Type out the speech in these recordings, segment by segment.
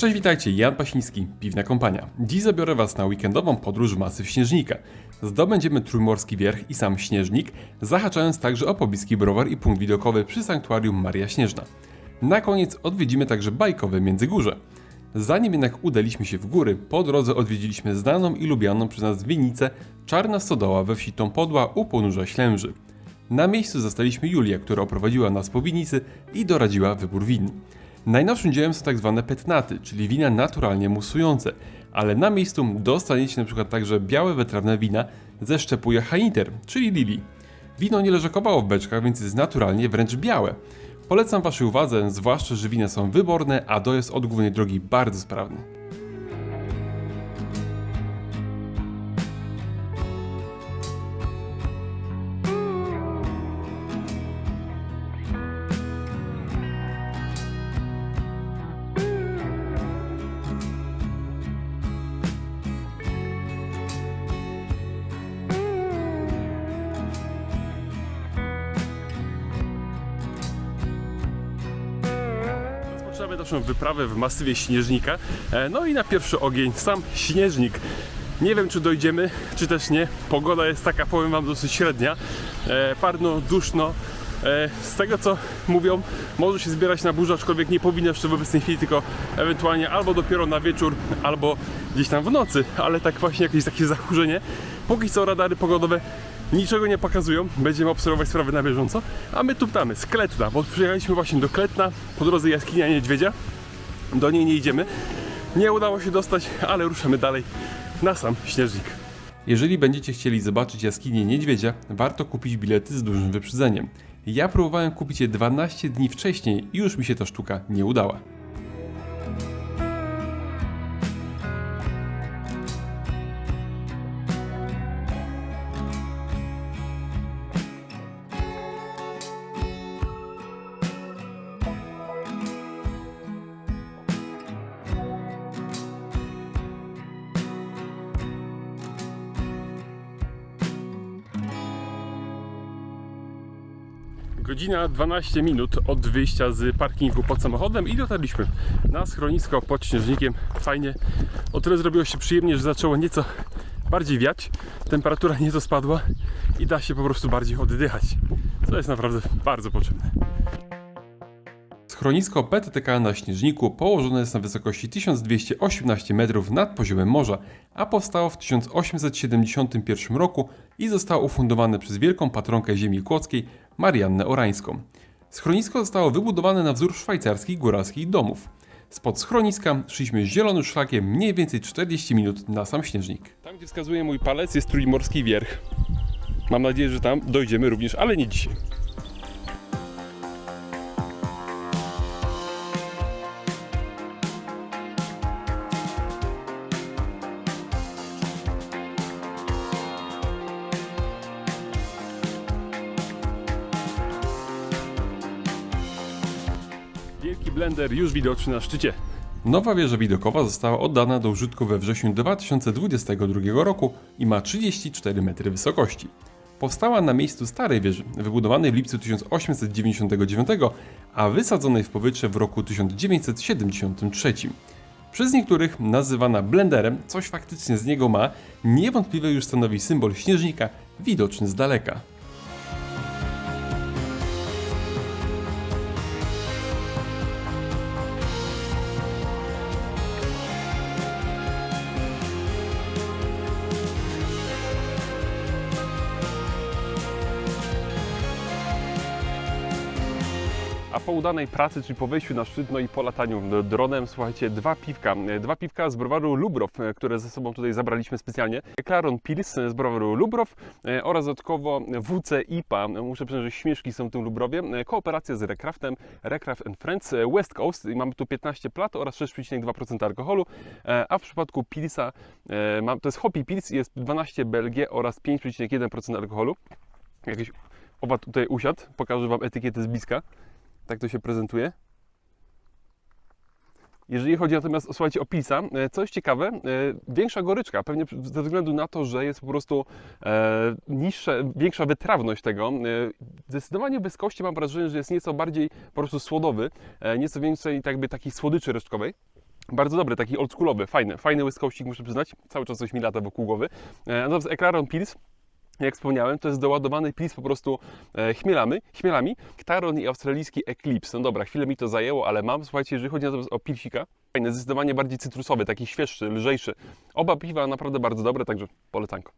Cześć, witajcie, Jan Pasiński, Piwna Kompania. Dziś zabiorę Was na weekendową podróż w masyw Śnieżnika. Zdobędziemy Trójmorski Wierch i sam Śnieżnik, zahaczając także o pobliski browar i punkt widokowy przy Sanktuarium Maria Śnieżna. Na koniec odwiedzimy także bajkowe Międzygórze. Zanim jednak udaliśmy się w góry, po drodze odwiedziliśmy znaną i lubianą przez nas winnicę Czarna Stodoła we wsi Podła u ponurza Ślęży. Na miejscu zastaliśmy Julię, która oprowadziła nas po winnicy i doradziła wybór win. Najnowszym dziełem są tak zwane petnaty, czyli wina naturalnie musujące, ale na miejscu dostaniecie przykład także białe wytrawne wina ze szczepu Haniter, czyli lili. Wino nie leżakowało w beczkach, więc jest naturalnie wręcz białe. Polecam Waszej uwadze, zwłaszcza, że wina są wyborne, a dojazd od głównej drogi bardzo sprawny. Wyprawę w masywie Śnieżnika. E, No i na pierwszy ogień sam Śnieżnik. Nie wiem, czy dojdziemy, czy też nie. Pogoda jest taka, powiem Wam, dosyć średnia. E, Parno, duszno. E, Z tego co mówią, może się zbierać na burzę, aczkolwiek nie powinno jeszcze w obecnej chwili, tylko ewentualnie albo dopiero na wieczór, albo gdzieś tam w nocy, ale tak właśnie jakieś takie zakurzenie. Póki co radary pogodowe niczego nie pokazują, będziemy obserwować sprawy na bieżąco, a my tuptamy z Kletna, bo przyjechaliśmy właśnie do Kletna, po drodze jaskinia niedźwiedzia, do niej nie idziemy, nie udało się dostać, ale ruszamy dalej na sam Śnieżnik. Jeżeli będziecie chcieli zobaczyć jaskinię niedźwiedzia, warto kupić bilety z dużym wyprzedzeniem. Ja próbowałem kupić je 12 dni wcześniej i już mi się ta sztuka nie udała. Godzina 12 minut od wyjścia z parkingu pod samochodem i dotarliśmy na schronisko pod Śnieżnikiem. Fajnie, o tyle zrobiło się przyjemnie, że zaczęło nieco bardziej wiać, temperatura nieco spadła i da się po prostu bardziej oddychać, co jest naprawdę bardzo potrzebne. Schronisko PTTK na Śnieżniku położone jest na wysokości 1218 metrów nad poziomem morza, a powstało w 1871 roku i zostało ufundowane przez wielką patronkę ziemi kłodzkiej Mariannę Orańską. Schronisko zostało wybudowane na wzór szwajcarskich góralskich domów. Spod schroniska szliśmy zielonym szlakiem mniej więcej 40 minut na sam Śnieżnik. Tam, gdzie wskazuje mój palec jest Trójmorski Wierch. Mam nadzieję, że tam dojdziemy również, ale nie dzisiaj. Blender już widoczny na szczycie. Nowa wieża widokowa została oddana do użytku we wrześniu 2022 roku i ma 34 metry wysokości. Powstała na miejscu starej wieży, wybudowanej w lipcu 1899, a wysadzonej w powietrze w roku 1973. Przez niektórych nazywana blenderem, coś faktycznie z niego ma, niewątpliwie już stanowi symbol śnieżnika widoczny z daleka. A po udanej pracy, czyli po wejściu na szczyt, no i po lataniu dronem, słuchajcie, dwa piwka. Dwa piwka z browaru Lubrow, e, które ze sobą tutaj zabraliśmy specjalnie. Klaron Pils z browaru Lubrow e, oraz dodatkowo WC IPA. Muszę przyznać, że śmieszki są w tym Lubrowie. E, Kooperacja z Recraftem, Recraft and Friends, West Coast. I mamy tu 15 plat oraz 6,2% alkoholu. A w przypadku Pilsa, to jest Hoppy Pils, jest 12 BLG oraz 5,1% alkoholu. Jakiś owad tutaj usiadł, pokażę Wam etykietę z bliska. Tak to się prezentuje. Jeżeli chodzi natomiast słuchajcie, o Pilsa, e, co jest ciekawe, e, większa goryczka, pewnie ze względu na to, że jest po prostu e, niższe, większa wytrawność tego. E, zdecydowanie bez kości mam wrażenie, że jest nieco bardziej po prostu słodowy, e, nieco więcej jakby takiej słodyczy resztkowej. Bardzo dobry, taki oldschoolowy, fajny, fajny łyskowścik, muszę przyznać. Cały czas coś mi lata wokół głowy. E, Natomiast Eklaron Pils, jak wspomniałem, to jest doładowany pils po prostu e, chmielami, chmielami. Ktaron i australijski Eclipse. No dobra, chwilę mi to zajęło, ale mam. Słuchajcie, jeżeli chodzi o pilsika, fajny, zdecydowanie bardziej cytrusowy, taki świeższy, lżejszy. Oba piwa naprawdę bardzo dobre, także polecanko.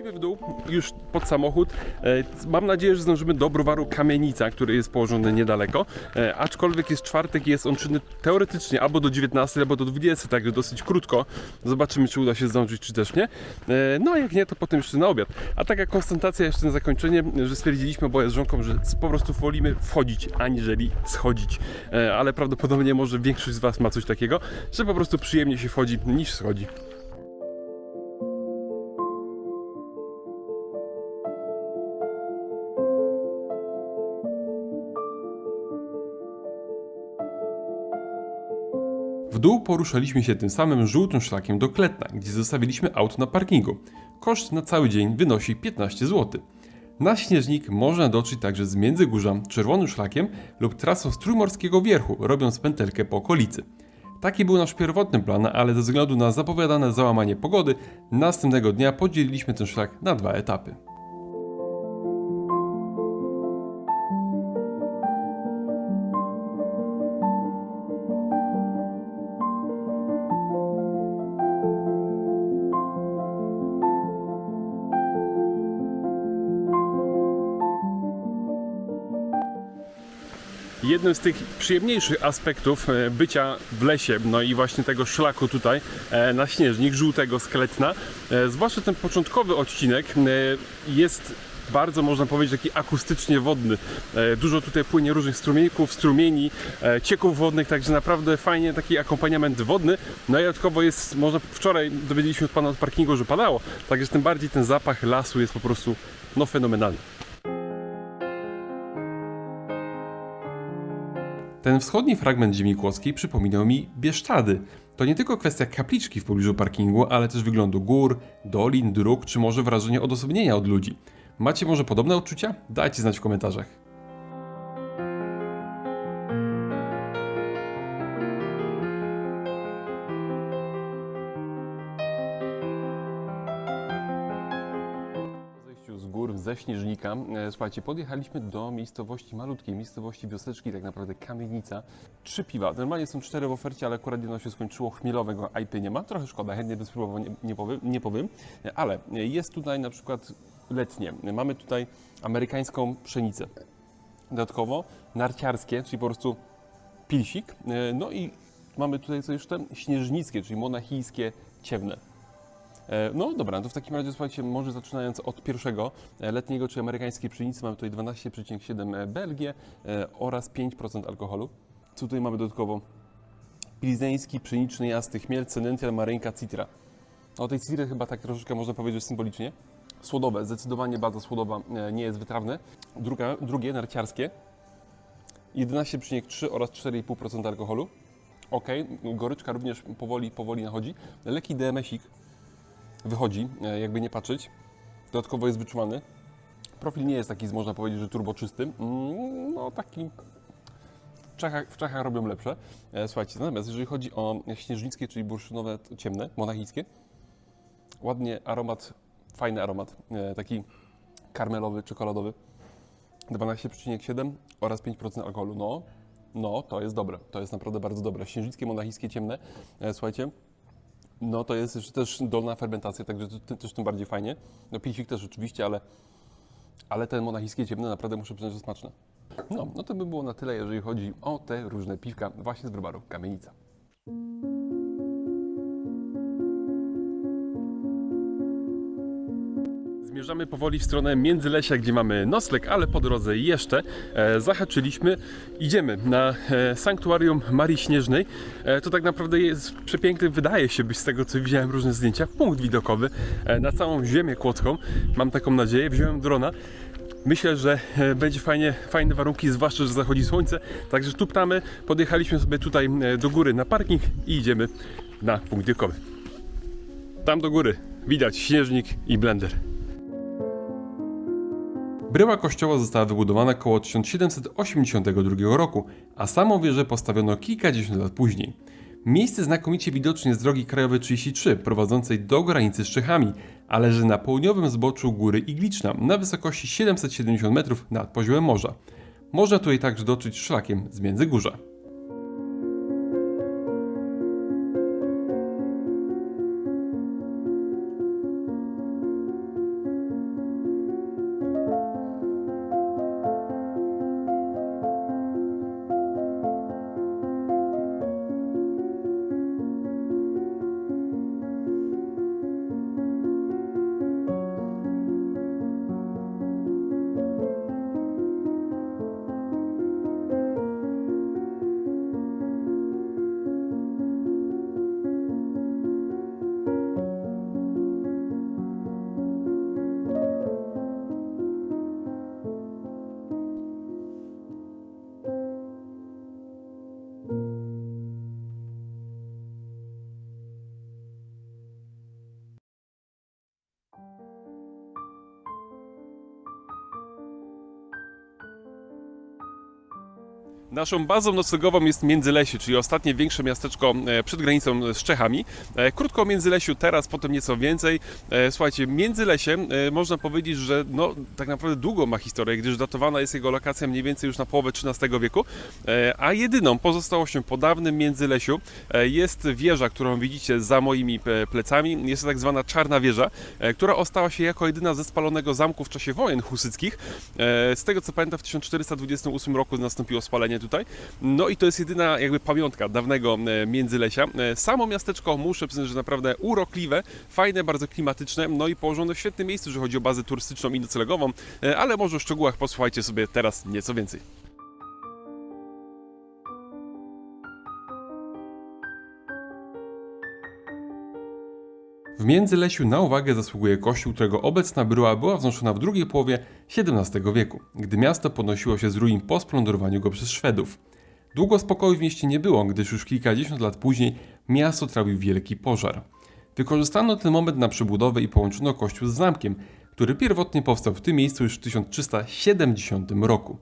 Schodzimy w dół, już pod samochód. E, Mam nadzieję, że zdążymy do browaru Kamienica, który jest położony niedaleko. E, Aczkolwiek jest czwartek i jest on czynny teoretycznie albo do 19, albo do 20, także dosyć krótko. Zobaczymy, czy uda się zdążyć, czy też nie. E, No a jak nie, to potem jeszcze na obiad. A taka konstatacja jeszcze na zakończenie, że stwierdziliśmy oboje z żonką, że po prostu wolimy wchodzić, aniżeli schodzić. Ale prawdopodobnie może większość z Was ma coś takiego, że po prostu przyjemnie się wchodzi niż schodzi. W dół poruszaliśmy się tym samym żółtym szlakiem do Kletna, gdzie zostawiliśmy auto na parkingu. Koszt na cały dzień wynosi 15 zł. Na Śnieżnik można dotrzeć także z Międzygórza czerwonym szlakiem lub trasą z Trójmorskiego Wierchu, robiąc pętelkę po okolicy. Taki był nasz pierwotny plan, ale ze względu na zapowiadane załamanie pogody, następnego dnia podzieliliśmy ten szlak na dwa etapy. Jednym z tych przyjemniejszych aspektów e, bycia w lesie, no i właśnie tego szlaku tutaj e, na śnieżnik żółtego z Kletna, e, zwłaszcza ten początkowy odcinek jest bardzo, można powiedzieć, taki akustycznie wodny. Dużo tutaj płynie różnych strumienków, strumieni, cieków wodnych, także naprawdę fajnie taki akompaniament wodny. No i dodatkowo jest, można wczoraj dowiedzieliśmy od pana od parkingu, że padało, także tym bardziej ten zapach lasu jest po prostu no fenomenalny. Ten wschodni fragment ziemi kłodzkiej przypominał mi Bieszczady. To nie tylko kwestia kapliczki w pobliżu parkingu, ale też wyglądu gór, dolin, dróg, czy może wrażenie odosobnienia od ludzi. Macie może podobne odczucia? Dajcie znać w komentarzach. Śnieżnika, e, słuchajcie, podjechaliśmy do miejscowości malutkiej, miejscowości wioseczki, tak naprawdę Kamienica. Trzy piwa, normalnie są cztery w ofercie, ale akurat jedno się skończyło, chmielowego IP nie ma, trochę szkoda, chętnie bym spróbował, nie, nie, powiem, nie powiem, ale jest tutaj na przykład letnie, mamy tutaj amerykańską pszenicę, dodatkowo narciarskie, czyli po prostu pilsik, e, no i mamy tutaj co jeszcze? Śnieżnickie, czyli monachijskie ciemne. E, No dobra, no to w takim razie słuchajcie, może zaczynając od pierwszego e, letniego czy amerykańskiej pszenicy mamy tutaj 12,7 Belgię e, oraz 5% alkoholu. Co tutaj mamy dodatkowo? Pilzeński, pszeniczny, jasny chmiel, cynential, marynka, citra. O tej citry chyba tak troszeczkę można powiedzieć symbolicznie. Słodowe, zdecydowanie bardzo słodowa, nie jest wytrawne. Druga, drugie, narciarskie, 11,3 oraz 4,5% alkoholu. Ok, goryczka również powoli, powoli nachodzi. Lekki DMS-ik, wychodzi, e, jakby nie patrzeć. Dodatkowo jest wyczuwany. Profil nie jest taki, można powiedzieć, że turboczysty. Mm, No taki w Czechach, w Czechach robią lepsze. E, Słuchajcie, natomiast jeżeli chodzi o śnieżnickie, czyli bursztynowe, ciemne, monachijskie, ładnie aromat, fajny aromat, e, taki karmelowy, czekoladowy. 12,7 oraz 5% alkoholu. No, no, to jest dobre. To jest naprawdę bardzo dobre. Śnieżnickie, monachijskie, ciemne. Słuchajcie, no to jest też dolna fermentacja, także to, też tym bardziej fajnie. No pisik też oczywiście, ale, ale ten monachijskie ciemne naprawdę muszę przyznać, że smaczne. No, no to by było na tyle, jeżeli chodzi o te różne piwka właśnie z browaru Kamienica. Zmierzamy powoli w stronę Międzylesia, gdzie mamy nocleg, ale po drodze jeszcze e, zahaczyliśmy. Idziemy na e, sanktuarium Marii Śnieżnej. E, to tak naprawdę jest przepiękny, wydaje się być z tego, co widziałem różne zdjęcia, punkt widokowy e, na całą ziemię kłodzką. Mam taką nadzieję. Wziąłem drona. Myślę, że e, będzie fajnie, fajne warunki, zwłaszcza, że zachodzi słońce. Także tuptamy, podjechaliśmy sobie tutaj e, do góry na parking i idziemy na punkt widokowy. Tam do góry widać śnieżnik i blender. Bryła kościoła została wybudowana około 1782 roku, a samą wieżę postawiono kilkadziesiąt lat później. Miejsce znakomicie widoczne z drogi krajowej 33 prowadzącej do granicy z Czechami, a leży na południowym zboczu góry Igliczna na wysokości 770 metrów nad poziomem morza. Można tutaj także dotrzeć szlakiem z Międzygórza. Naszą bazą noclegową jest Międzylesie, czyli ostatnie większe miasteczko e, przed granicą z Czechami. E, Krótko o Międzylesiu, teraz potem nieco więcej. E, Słuchajcie, Międzylesie można powiedzieć, że no, tak naprawdę długo ma historię, gdyż datowana jest jego lokacja mniej więcej już na połowę XIII wieku, a jedyną pozostałością po dawnym Międzylesiu jest wieża, którą widzicie za moimi plecami. Jest to tak zwana Czarna Wieża, która ostała się jako jedyna ze spalonego zamku w czasie wojen husyckich. Z tego co pamiętam w 1428 roku nastąpiło spalenie tutaj. No i to jest jedyna jakby pamiątka dawnego e, Międzylesia. E, Samo miasteczko muszę przyznać, że naprawdę urokliwe, fajne, bardzo klimatyczne, no i położone w świetnym miejscu, że chodzi o bazę turystyczną i noclegową, e, ale może o szczegółach posłuchajcie sobie teraz nieco więcej. W Międzylesiu na uwagę zasługuje kościół, którego obecna bryła była wznoszona w drugiej połowie XVII wieku, gdy miasto podnosiło się z ruin po splądrowaniu go przez Szwedów. Długo spokoju w mieście nie było, gdyż już kilkadziesiąt lat później miasto trawił wielki pożar. Wykorzystano ten moment na przebudowę i połączono kościół z zamkiem, który pierwotnie powstał w tym miejscu już w 1370 roku.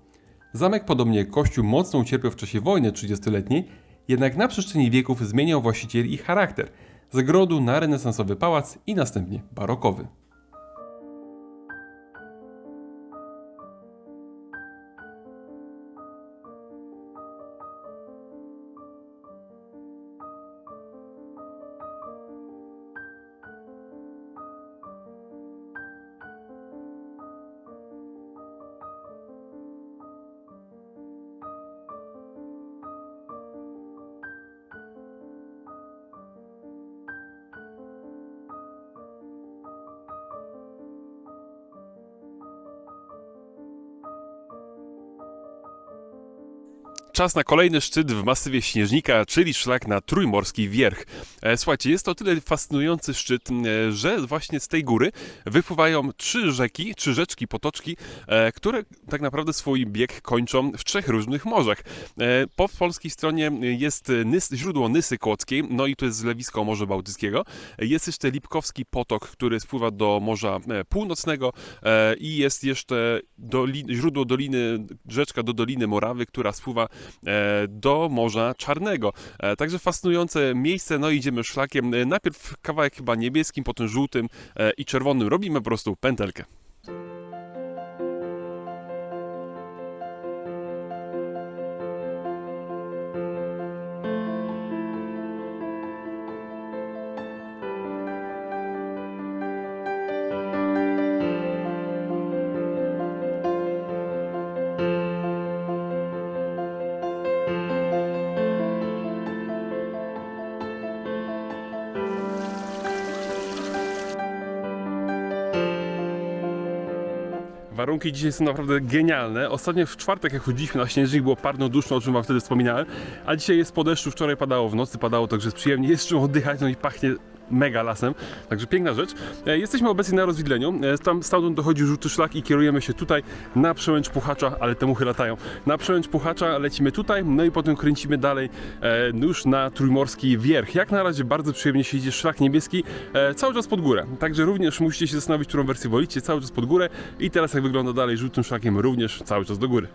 Zamek, podobnie jak kościół, mocno ucierpiał w czasie wojny 30-letniej, jednak na przestrzeni wieków zmieniał właścicieli i charakter – z grodu na renesansowy pałac i następnie barokowy. Czas na kolejny szczyt w masywie Śnieżnika, czyli szlak na Trójmorski Wierch. E, Słuchajcie, jest to tyle fascynujący szczyt, e, że właśnie z tej góry wypływają trzy rzeki, trzy rzeczki, potoczki, e, które tak naprawdę swój bieg kończą w trzech różnych morzach. Po polskiej stronie jest Nys, źródło Nysy Kłodzkiej, no i to jest zlewisko Morza Bałtyckiego. Jest jeszcze Lipkowski Potok, który spływa do Morza Północnego i jest jeszcze doli, źródło doliny, rzeczka do Doliny Morawy, która spływa do Morza Czarnego. Także fascynujące miejsce, no i idziemy szlakiem. E, Najpierw kawałek chyba niebieskim, potem żółtym e, i czerwonym. Robimy po prostu pętelkę. Warunki dzisiaj są naprawdę genialne. Ostatnio w czwartek, jak chodziliśmy na śnieżnik, było parno duszno, o czym wam wtedy wspominałem. A dzisiaj jest po deszczu, wczoraj padało, w nocy padało, także jest przyjemnie, jest czym oddychać, no i pachnie mega lasem, także piękna rzecz. E, Jesteśmy obecnie na rozwidleniu, e, tam, stamtąd dochodzi żółty szlak i kierujemy się tutaj na przełęcz Puchacza, ale te muchy latają. Na przełęcz Puchacza lecimy tutaj, no i potem kręcimy dalej e, już na Trójmorski Wierch. Jak na razie bardzo przyjemnie się idzie szlak niebieski, e, cały czas pod górę, także również musicie się zastanowić, którą wersję wolicie, cały czas pod górę i teraz jak wygląda dalej żółtym szlakiem również cały czas do góry.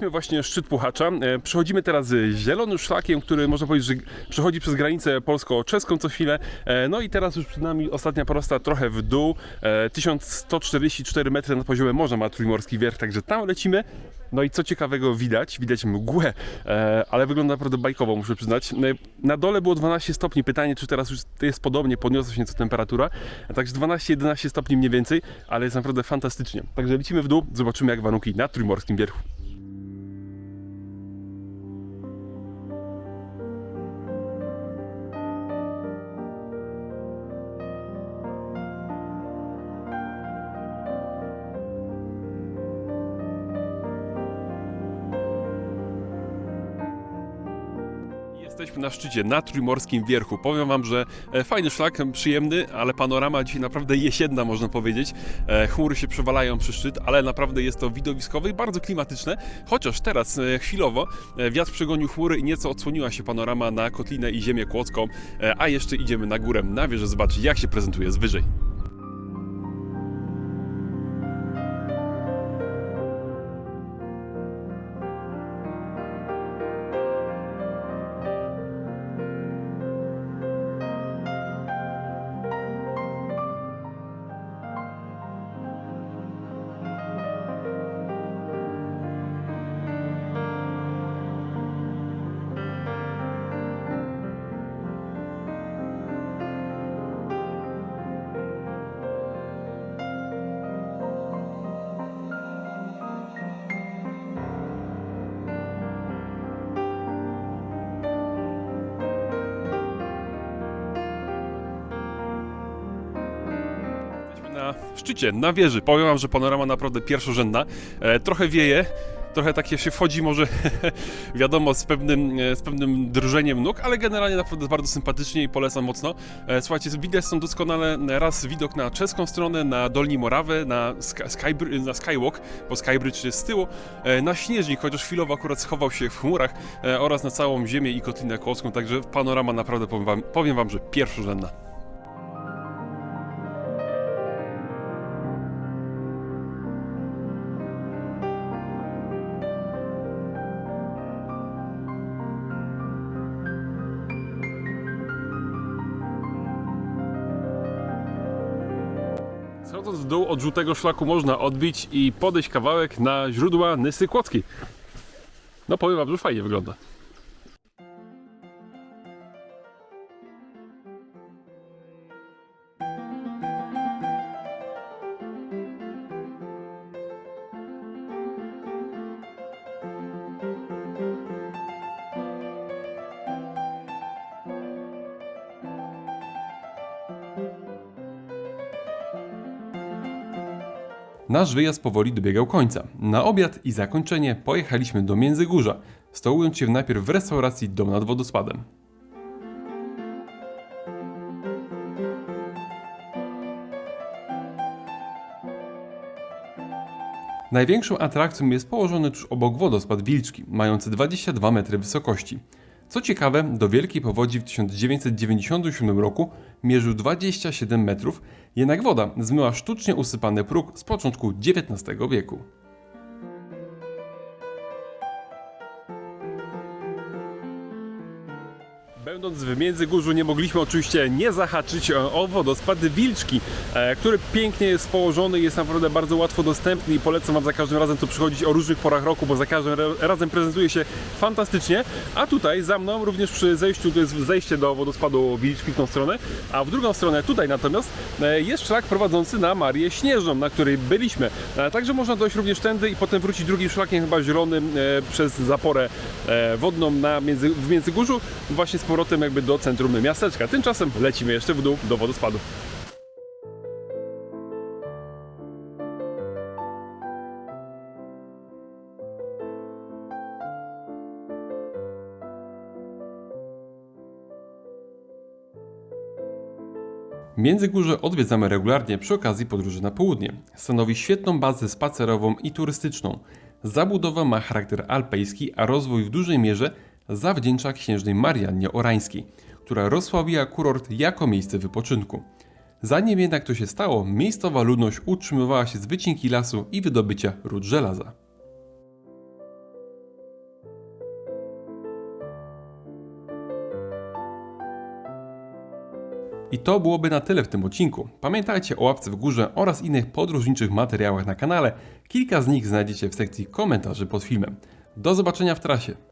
Minęliśmy właśnie szczyt Puchacza. E, Przechodzimy teraz e, zielonym szlakiem, który można powiedzieć, że przechodzi przez granicę polsko-czeską co chwilę. E, No i teraz już przed nami ostatnia prosta trochę w dół. E, 1144 metry nad poziomem morza ma Trójmorski Wierch, także tam lecimy. No i co ciekawego widać, widać mgłę, e, ale wygląda naprawdę bajkowo, muszę przyznać. E, Na dole było 12 stopni, pytanie czy teraz już jest podobnie, podniosła się nieco temperatura, także 12-11 stopni mniej więcej, ale jest naprawdę fantastycznie. Także lecimy w dół, zobaczymy jak warunki na Trójmorskim Wierchu. Jesteśmy na szczycie, na Trójmorskim Wierchu. Powiem Wam, że e, fajny szlak, przyjemny, ale panorama dzisiaj naprawdę jesienna, można powiedzieć. E, Chmury się przewalają przy szczyt, ale naprawdę jest to widowiskowe i bardzo klimatyczne. Chociaż teraz e, chwilowo e, wiatr przegonił chmury i nieco odsłoniła się panorama na Kotlinę i Ziemię Kłodzką, e, a jeszcze idziemy na górę, na wieżę, zobaczyć jak się prezentuje z wyżej. Na szczycie, na wieży. Powiem wam, że panorama naprawdę pierwszorzędna. E, trochę wieje, trochę takie się wchodzi może wiadomo z pewnym, e, z pewnym drżeniem nóg, ale generalnie naprawdę bardzo sympatycznie i polecam mocno. E, słuchajcie, widać są doskonale raz widok na czeską stronę, na Dolni Morawę, na, Sky, na Skywalk, bo Skybridge jest z tyłu, e, na Śnieżnik, chociaż chwilowo akurat schował się w chmurach e, oraz na całą ziemię i Kotlinę Kłodzką, także panorama naprawdę powiem wam, powiem wam że pierwszorzędna. Dół od żółtego szlaku można odbić i podejść kawałek na źródła Nysy Kłodzkiej. No powiem wam, że fajnie wygląda. Nasz wyjazd powoli dobiegał końca. Na obiad i zakończenie pojechaliśmy do Międzygórza, stołując się najpierw w restauracji Dom nad Wodospadem. Największą atrakcją jest położony tuż obok wodospad Wilczki, mający 22 metry wysokości. Co ciekawe, do wielkiej powodzi w 1997 roku mierzył 27 metrów, jednak woda zmyła sztucznie usypany próg z początku XIX wieku. Będąc w Międzygórzu nie mogliśmy oczywiście nie zahaczyć e, o wodospad Wilczki, e, który pięknie jest położony, jest naprawdę bardzo łatwo dostępny i polecam Wam za każdym razem tu przychodzić o różnych porach roku, bo za każdym ra- razem prezentuje się fantastycznie. A tutaj za mną również przy zejściu, to jest zejście do wodospadu Wilczki w tą stronę, a w drugą stronę tutaj natomiast e, jest szlak prowadzący na Marię Śnieżną, na której byliśmy. Także można dojść również tędy i potem wrócić drugim szlakiem chyba zielonym przez zaporę wodną na między, w Międzygórzu właśnie z powrotem jakby do centrum miasteczka. Tymczasem lecimy jeszcze w dół do wodospadu. Międzygórze odwiedzamy regularnie przy okazji podróży na południe. Stanowi świetną bazę spacerową i turystyczną. Zabudowa ma charakter alpejski, a rozwój w dużej mierze zawdzięcza księżnej Mariannie Orańskiej, która rozsławiła kurort jako miejsce wypoczynku. Zanim jednak to się stało, miejscowa ludność utrzymywała się z wycinki lasu i wydobycia ród żelaza. I to byłoby na tyle w tym odcinku. Pamiętajcie o łapce w górze oraz innych podróżniczych materiałach na kanale. Kilka z nich znajdziecie w sekcji komentarzy pod filmem. Do zobaczenia w trasie.